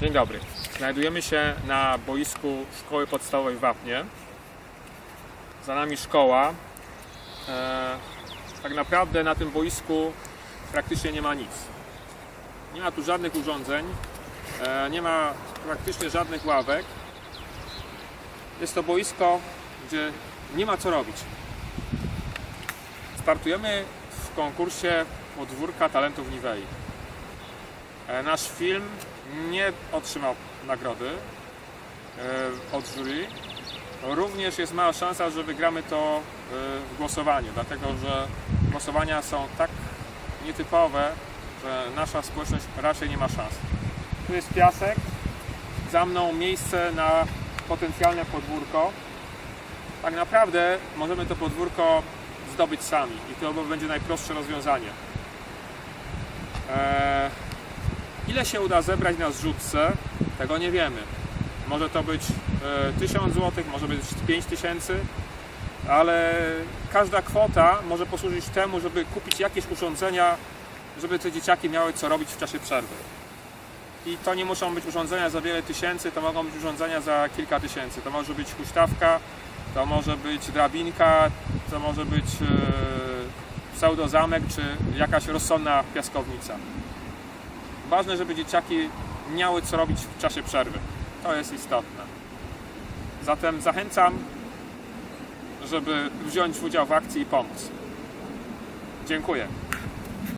Dzień dobry. Znajdujemy się na boisku Szkoły Podstawowej w Wapnie. Za nami szkoła. E, tak naprawdę na tym boisku praktycznie nie ma nic. Nie ma tu żadnych urządzeń, e, nie ma praktycznie żadnych ławek. Jest to boisko, gdzie nie ma co robić. Startujemy w konkursie Podwórka Talentów Nivei. E, Nasz film nie otrzymał nagrody e, od jury. Również jest mała szansa, że wygramy to e, w głosowaniu, dlatego że głosowania są tak nietypowe, że nasza społeczność raczej nie ma szans. Tu jest piasek, za mną miejsce na potencjalne podwórko. Tak naprawdę możemy to podwórko zdobyć sami i to będzie najprostsze rozwiązanie. Ile się uda zebrać na zrzutce, tego nie wiemy. Może to być e, 1000 zł, może być 5000, ale każda kwota może posłużyć temu, żeby kupić jakieś urządzenia, żeby te dzieciaki miały co robić w czasie przerwy. I to nie muszą być urządzenia za wiele tysięcy, to mogą być urządzenia za kilka tysięcy. To może być huśtawka, to może być drabinka, to może być e, pseudozamek, czy jakaś rozsądna piaskownica. Ważne, żeby dzieciaki miały co robić w czasie przerwy. To jest istotne. Zatem zachęcam, żeby wziąć udział w akcji i pomóc. Dziękuję.